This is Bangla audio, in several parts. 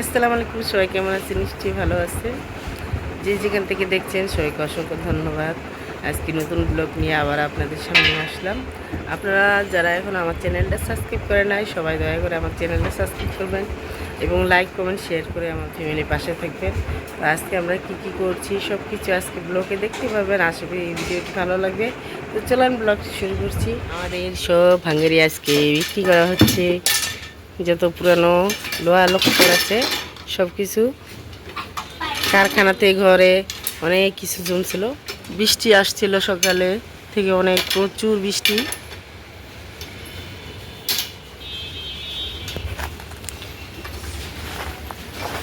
আসসালামু আলাইকুম। সবাই কেমন আছে নিশ্চয়ই ভালো আছে যে যেখান থেকে দেখছেন, সবাইকে অসংখ্য ধন্যবাদ। আজকে নতুন ব্লগ নিয়ে আবার আপনাদের সামনে আসলাম। আপনারা যারা এখন আমার চ্যানেলটা সাবস্ক্রাইব করে নাই, সবাই দয়া করে আমার চ্যানেলটা সাবস্ক্রাইব করবেন এবং লাইক, কমেন্ট, শেয়ার করে আমার ফ্যামিলির পাশে থাকবেন। আজকে আমরা কি কি করছি সব কিছু আজকে ব্লগে দেখতে পাবেন। আশা করি ভিডিওটি ভালো লাগবে। তো চলুন, ব্লগটি শুরু করছি। আমাদের সব ভাঙ্গারি আজকে বিক্রি করা হচ্ছে। যত পুরানো লোহা লক্ষ্য আছে সব কিছু কারখানাতে, ঘরে অনেক কিছু জমছিল। বৃষ্টি আসছিল সকালে থেকে অনেক, প্রচুর বৃষ্টি।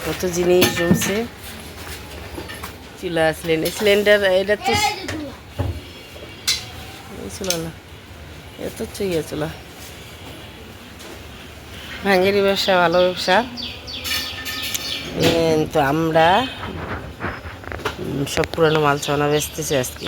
কত জিনিস জমছে। চুলা সিলিন্ডার সিলিন্ডার এটা তো ছিল না এত চুইয়া চুলা। ভাঙ্গেরি ব্যবসা ভালো ব্যবসা। তো আমরা সব পুরানো মাল ছানা বেচতেছি আজকে।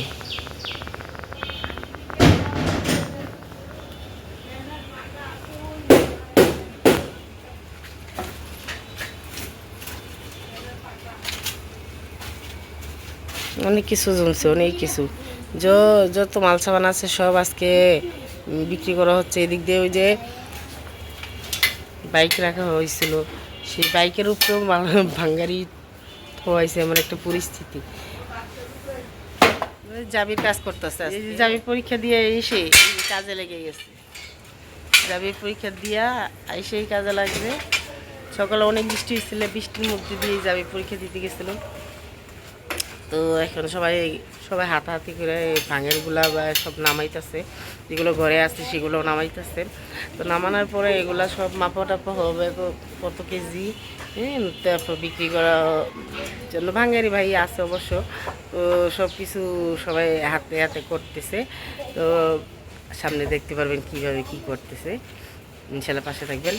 অনেক কিছু জমছে, অনেক কিছু। যত মাল সামান আছে সব আজকে বিক্রি করা হচ্ছে। এদিক দিয়ে ওই যে বাইক রাখা হয়েছিল সেই বাইকের উপরেও ভাঙ্গারি হয়েছে এমন একটা পরিস্থিতি। জাবির কাজ করতেছে জাবির পরীক্ষা দিয়ে এসে কাজে লেগে গেছে। জাবির পরীক্ষা দিয়া এসেই কাজে লাগবে। সকালে অনেক বৃষ্টি হয়েছিল বৃষ্টির মধ্যে দিয়ে জাবির পরীক্ষা দিতে গেছিল তো এখন সবাই সবাই হাতাহাতি করে ভাঙেরগুলা বা সব নামাইতেছে। যেগুলো ঘরে আছে সেগুলো নামাইতেছে। তো নামানোর পরে এগুলা সব মাপা টাপা হবে কত কেজি? তারপর বিক্রি করার জন্য ভাঙ্গারি ভাই আছে অবশ্য। তো সব কিছু সবাই হাতে হাতে করতেছে। তো সামনে দেখতে পারবেন কীভাবে কি করতেছে। ইনশাল্লাহ পাশে থাকবেন।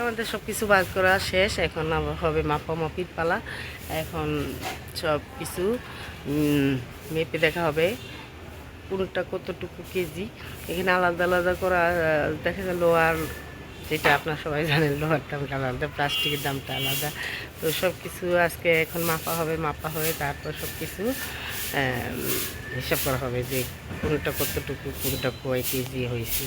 আমাদের সব কিছু বাদ করা শেষ। এখন হবে মাপামাপির পালা। এখন সব কিছু মেপে দেখা হবে কোনটা কতটুকু কেজি। এখানে আলাদা আলাদা করা দেখা গেল আর যেটা আপনার সবাই জানেন, লোহার দামটা আলাদা, প্লাস্টিকের দামটা আলাদা। তো সব কিছু আজকে এখন মাপা হবে, মাপা হয়ে তারপর সব কিছু হিসাব করা হবে যে কোনটা কতটুকু, কোনটা কয় কেজি হয়েছে।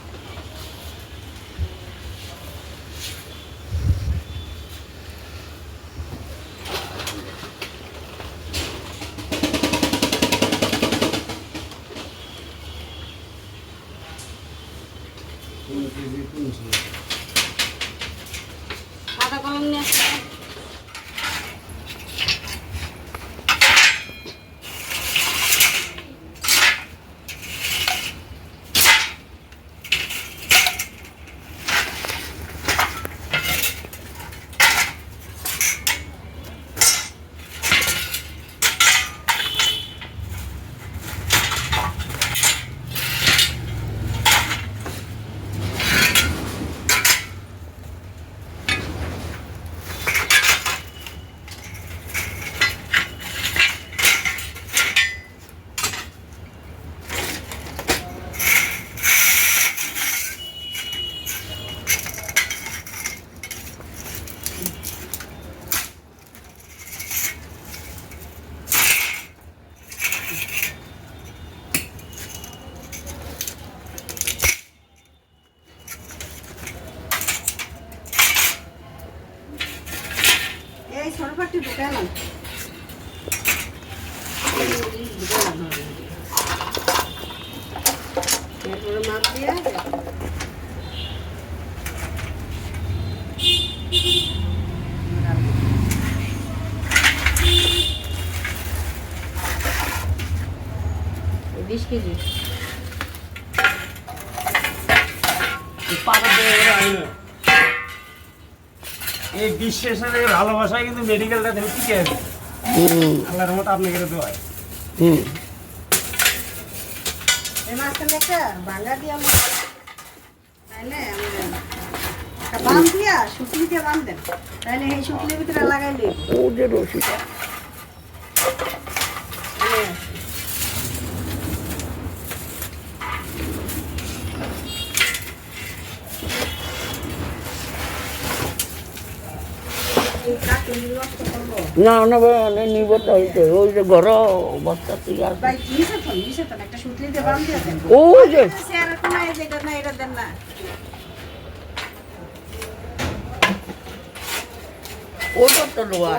এই সরফাটি ঢুকালাম মাছ দিয়ে বিশ কেজি সাথে ভালোবাসায় কিন্তু মেডিকেলটা তুমি টিকে আছে। আল্লাহর মতো আপনাকে দোয়া এই মাছখানে একটা বাঙ্গা দিয়া মাছ তাইলে আমি একটা বান দিয়া শুকলি দিয়ে বান দেন তাইলে এই শুকলির ভিতরে লাগাই লইব ওদের রসিটা না নিব তো ওই যে ঘর বস্তা তুই দেন। ও যে। ওটা তো লোয়া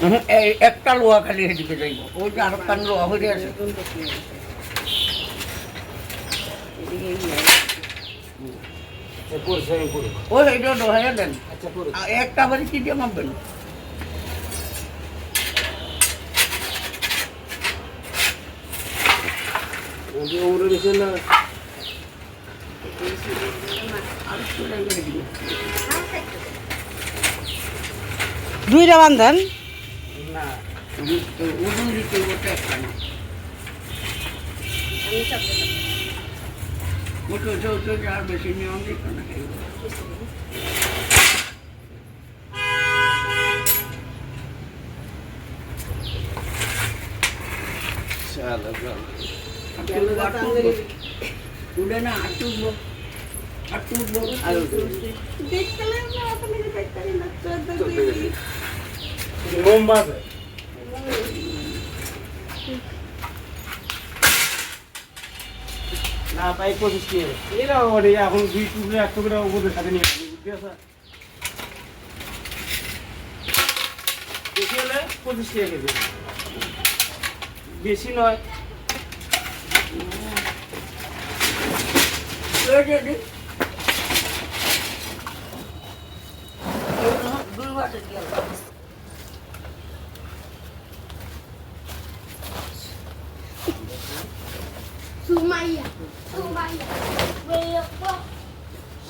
যাবে একটা লোহা খালি হেঁটে যাইব ওই যে আর কান লোহা হয়ে আছে আমি করব ওই দেন। আচ্ছা একটা বাড়ি কি দিয়ে মাপবেন। দুইটা বান্ধন। না উদুন দিতে ওটা একটা ওটা ওটা আর বেশি নিয়ম দিত না উঠে মোম বাজে না, তাই পঁচিশ কি। এরা ওরে এখন দুই টুকরে, এক টুকরে ওদের সাথে নিয়ে বেশি হলে পঁচিশ টাকা কেজি বেশি নয়। Sumaya. Sumaya. Wait, what? সাত কেজি সাত কেজি এটা কোনো ভেজাল নাই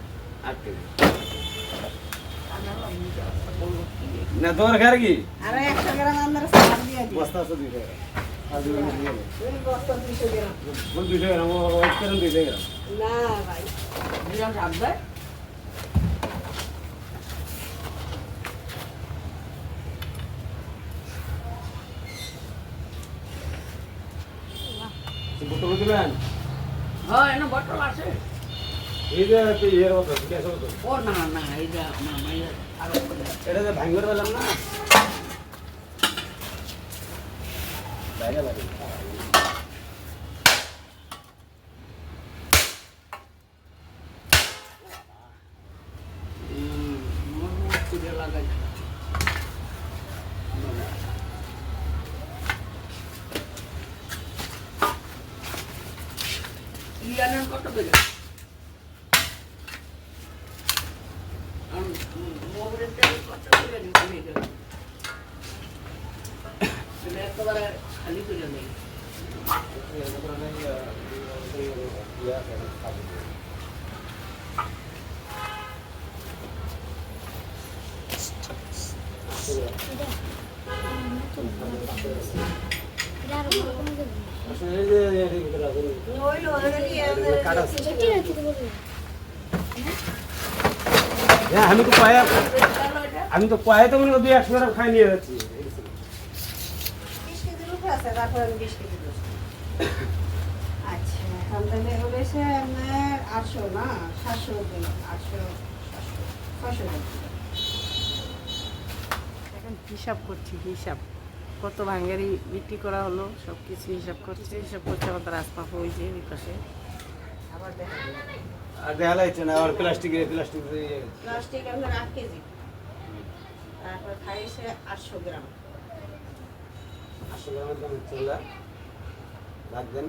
না তোমার খার কি? আর একশো গ্রাম আমরা সার দিয়ে দিই বস্তা আছে দুইশো গ্রাম। আর দুই গ্রাম দিয়ে দেবো। ওই বস্তা দুইশো গ্রাম। বল দুইশো গ্রাম ও ওয়েট করেন দুইশো গ্রাম। না ভাই। দিলাম থাকবে বোতল দিবেন? হ্যাঁ এনে বটল আছে। এই যে একটা ইয়ের বোতল গ্যাস বোতল ও না না এইটা না আরও এটা যে ভাঙ্গর পেলাম না বাইরে বাইরে কত করে আর মোহরের তেল কত করে নিতে গেল সেটা একেবারে খালি করে নেই ওইলো ওদেরই হ্যাঁ আমি তো পায়ে আমি তো পায়ে তো মনে করি দুই একশো গ্রাম খাই নিয়ে যাচ্ছি। আচ্ছা আটশো না সাতশো আটশো ছশো এখন হিসাব করছি হিসাব। কত ভাঙ্গারি বিক্রি করা হলো সব কিছু হিসাব করছে হিসাব করছে আমাদের আসমা ওই যে ওই পাশে। আর দেখা লাগছে না আর প্লাস্টিক প্লাস্টিক প্লাস্টিক আপনার আট কেজি। তারপর খাইছে আটশো গ্রাম। আটশো গ্রামের দাম হচ্ছে আপনার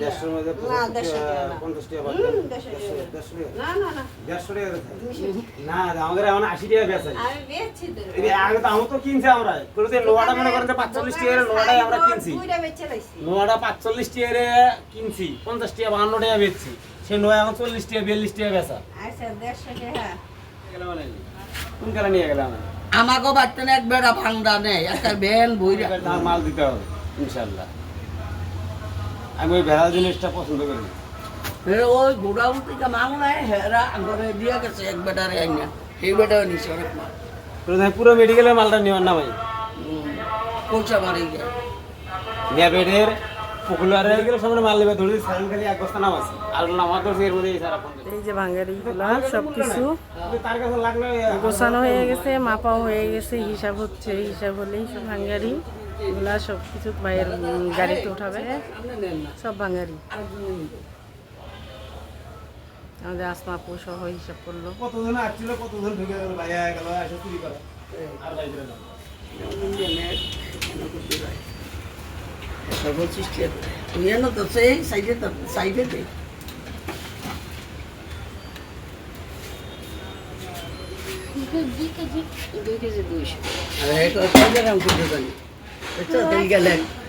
দেড়শোর মধ্যে টাকা না। পঞ্চাশ টাকা বাদ হুম, দেড়শো দেড়শো টাকা। না না না। দেড়শো টাকা রেখে দেন। দুইশো। না আমাদের এখন আশি টাকা বেচা আমি বেচছি তো। এই যে আগে তো আমরা তো কিনছি আমরা। কোনো যে মনে করেন পাঁচচল্লিশ টাকা লোহাটাই আমরা কিনছি। দুইটা বেচে লাইছি। নোয়াটা পাঁচচল্লিশ টাকা কিনছি পঞ্চাশ টাকা বাহান্ন টাকা বেচছি। সে নোয়া এখন চল্লিশ টাকা বিয়াল্লিশ টাকা বেচা। আচ্ছা দেড়শো টাকা কোন কারণে নিয়ে গেলাম আমাকে বাচ্চা এক বেড়া ভাঙদা নেই। একটা ভ্যান বইরা তার মাল দিতে হবে ইনশাল্লাহ। আমি ওই ভেড়া জিনিসটা পছন্দ করি। ওই গোডাউন থেকে মাল নেয় হেরা ঘরে দিয়ে গেছে এক বেটারে আইনা। সেই বেটাও নিছে অনেক মাল। পুরো- পুরো মেডিকেলের মালটা নেওয়ার না ভাই। পয়সা মারি নিয়া বেডের পপুলার হয়ে গেলে সামনে মাল নেবে ধরে সাইন খালি এক বস্তা নাম আছে আর ধরছে এর মধ্যে এই সারা এই যে ভাঙ্গারিগুলা সব কিছু তার কাছে লাগলে গোছানো হয়ে গেছে মাপাও হয়ে গেছে হিসাব হচ্ছে হিসাব হলেই সব ভাঙ্গারি এগুলা সব কিছু ভাইয়ের গাড়িতে উঠাবে। সব নিবে। আমাদের আসমা আপু সহ হিসাব করল। কতজন আসছিল কতজন ঢুকে গেল ভাই গেল এসে চুরি করে। আর তো সেই সাইডে সাইডে দুই কেজি দুইশো আর এক গ্রাম It's a legal.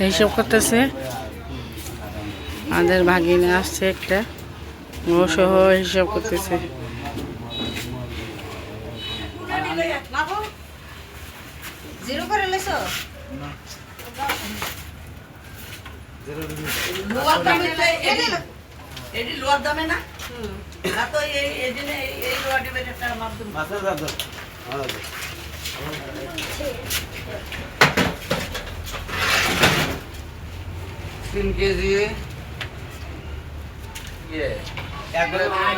হিসাব করতেছে। আমাদের ভাগিনে আসছে একটা। ও সহ হিসাব করতেছে। জিরো লোয়ার দামে তো এডি এডি লোয়ার দামে না? না তো এই এদিনে এই লোয়ার দিবে একটা মাধ্যম মাছের দাম দাও। দাও। তিন কেজি। ইয়ে একবারে ভাই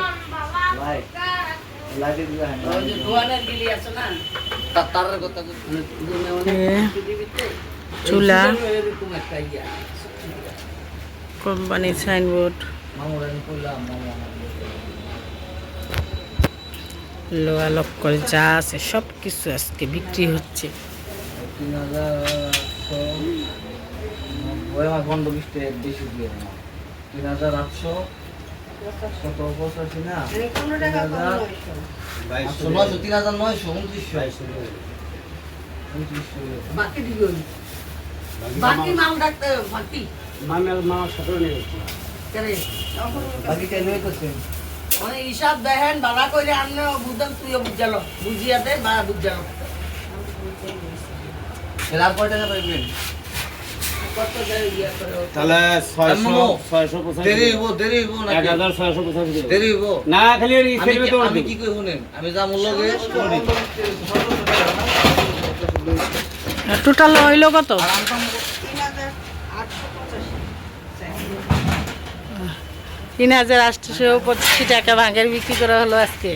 লোয়া লক্কল যা আছে সব কিছু আজকে বিক্রি হচ্ছে। তিন হাজার আটশো তিন হাজার কত পঁচাশি না তিন নয়শো উনত্রিশশো বাকি মাল ডাকতে বাকি। মামের মামার সাথে নিয়ে বাকিটা লয়ে করছেন মানে হিসাব দেখেন বালা কইলে আপনি বুঝেন তুইও বুঝালো। বুঝিয়া দে বা বুঝালো। আর কয় টাকা পাইবেন তাহলে ছয়শো ছয়শো পঁচাশি দেরি না খালি আমি কি- তো আমি কই শুনেন? আমি যা মূল্য টোটাল হইল কত তিন হাজার আটশো পঁচাশি তিন হাজার আটশো পঁচিশি টাকা ভাঙের বিক্রি করা হলো আজকে।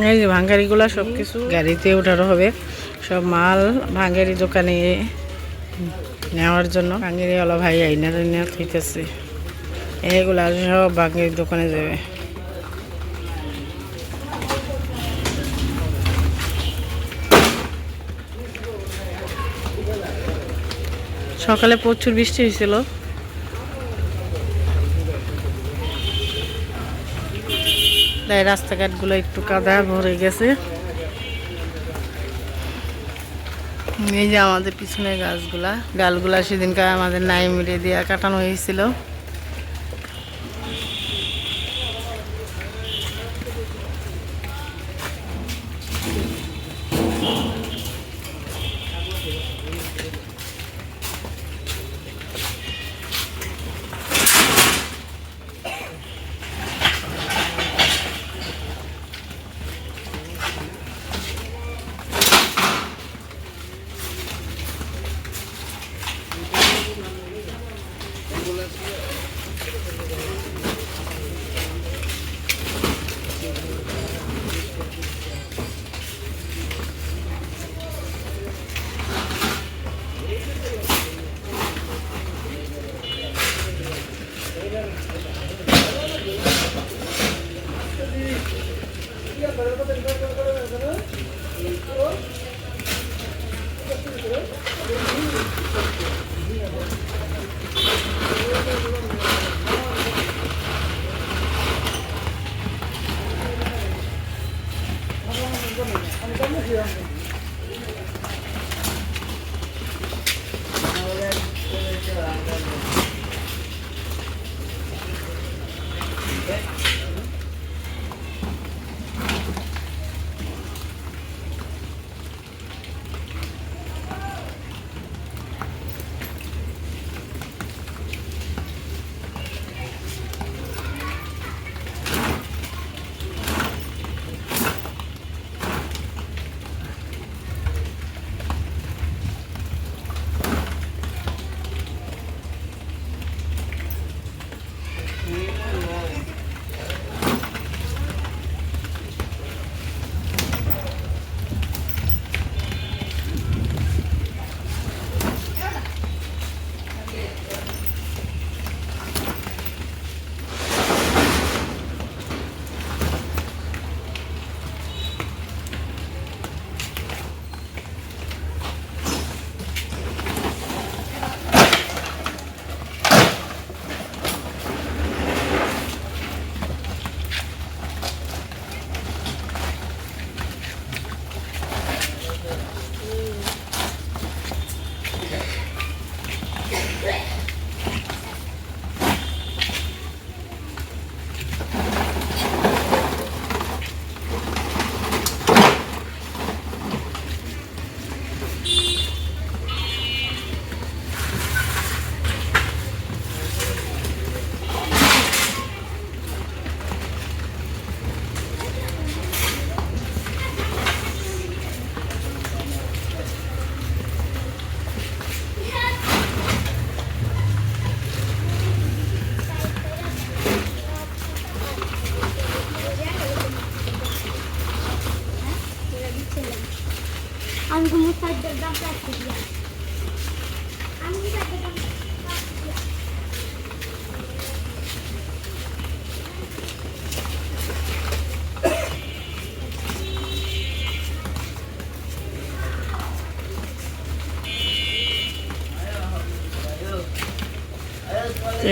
এই যে ভাঙ্গারিগুলো সব কিছু গাড়িতে ওঠানো হবে। সব মাল ভাঙ্গারি দোকানে নেওয়ার জন্য। ভাঙ্গারিওয়ালা ভাই আইনা আইনা থইতেছে। এগুলা সব ভাঙ্গারি দোকানে যাবে। সকালে প্রচুর বৃষ্টি হয়েছিল তাই রাস্তাঘাটগুলো একটু কাদা ভরে গেছে। এই যে আমাদের পিছনে গাছগুলা, গালগুলা সেদিনকার আমাদের নাই মেরে দিয়া কাটানো হয়েছিল।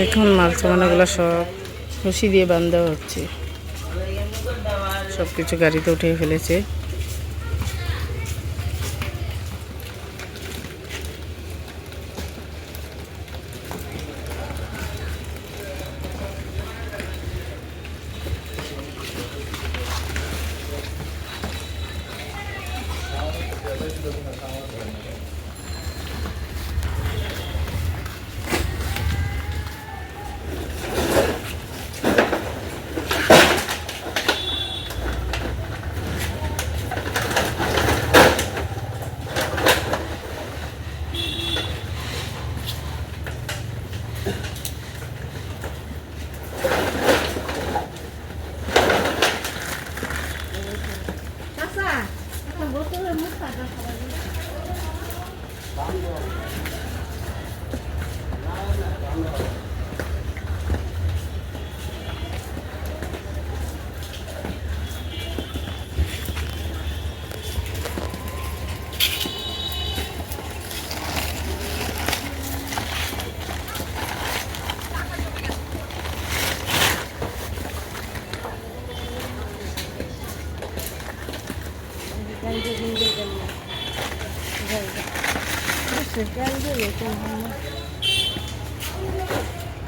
এখন মাল সামানাগুলো সব রশি দিয়ে বান্ধা হচ্ছে। সব কিছু গাড়িতে উঠে ফেলেছে।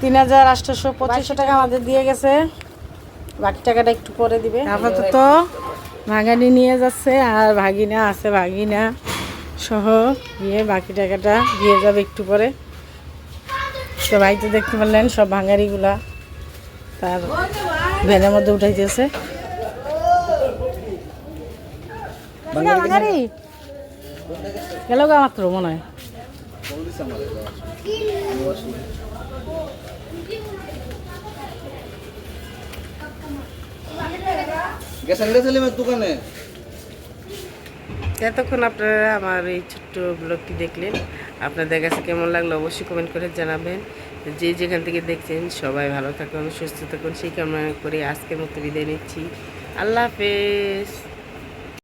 তিন হাজার আটশোশো পঁচিশশো টাকা আমাদের দিয়ে গেছে। বাকি টাকাটা একটু পরে দিবে। আপাতত ভাগানি নিয়ে যাচ্ছে আর ভাগিনা আছে ভাগিনা সহ দিয়ে বাকি টাকাটা দিয়ে যাবে একটু পরে। তো বাড়িতে দেখতে পারলেন সব ভাঙারিগুলা তার ভ্যানের মধ্যে উঠাইতেছে ভাঙারি। গেল গা মাত্র মনে হয়। গেছেন দোকানে। এতক্ষণ আপনারা আমার এই ছোট্ট ব্লগটি দেখলেন। আপনাদের কাছে কেমন লাগল অবশ্যই কমেন্ট করে জানাবেন। যে যেখান থেকে দেখছেন, সবাই ভালো থাকুন, সুস্থ থাকুন, সেই কামনা করে আজকের মতো বিদায় নিচ্ছি। আল্লাহ হাফেজ।